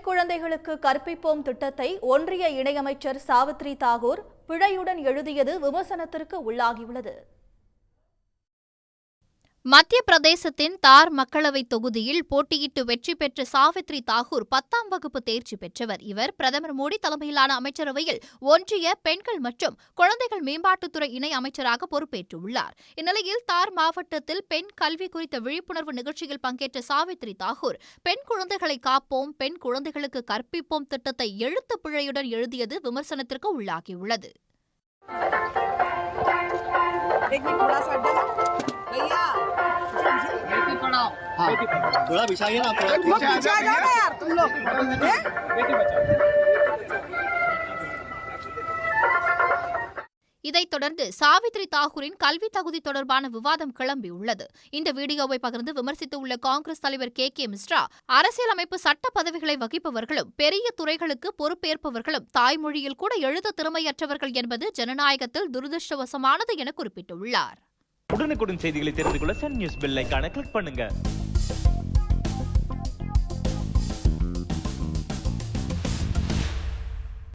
பெண் குழந்தைகளுக்கு கற்பிப்போம் திட்டத்தை ஒன்றிய இணையமைச்சர் சாவித்ரி தாகூர் பிழையுடன் எழுதியது விமர்சனத்திற்கு உள்ளாகியுள்ளது. மத்திய பிரதேசத்தின் தார் மக்களவைத் தொகுதியில் போட்டியிட்டு வெற்றி பெற்ற சாவித்ரி தாகூர் பத்தாம் வகுப்பு தேர்ச்சி பெற்றவர். இவர் பிரதமர் மோடி தலைமையிலான அமைச்சரவையில் ஒன்றிய பெண்கள் மற்றும் குழந்தைகள் மேம்பாட்டுத்துறை இணை அமைச்சராக பொறுப்பேற்றுள்ளார். இந்நிலையில் தார் மாவட்டத்தில் பெண் கல்வி குறித்த விழிப்புணர்வு நிகழ்ச்சியில் பங்கேற்ற சாவித்ரி தாகூர் பெண் குழந்தைகளை காப்போம் பெண் குழந்தைகளுக்கு கற்பிப்போம் திட்டத்தை எழுத்து பிழையுடன் எழுதியது விமர்சனத்திற்கு உள்ளாகியுள்ளது. थोड़ा बिछाइए ना थोड़ा तुम लोग पीछे आ जाओ ना यार तुम लोग हैं? இதைத் தொடர்ந்து சாவித்ரி தாகூரின் கல்வி தகுதி தொடர்பான விவாதம் கிளம்பியுள்ளது இந்த வீடியோவை பகிர்ந்து விமர்சித்துள்ள காங்கிரஸ் தலைவர் கே கே மிஸ்ரா அரசியலமைப்பு சட்ட பதவிகளை வகிப்பவர்களும் பெரிய துறைகளுக்கு பொறுப்பேற்பவர்களும் தாய்மொழியில் கூட எழுத திறமையற்றவர்கள் என்பது ஜனநாயகத்தில் துரதிருஷ்டவசமானது என குறிப்பிட்டுள்ளார் உடனுக்குடன் செய்திகளை தெரிந்து கொள்ள சன் நியூஸ் பெல் ஐகானை கிளிக் பண்ணுங்க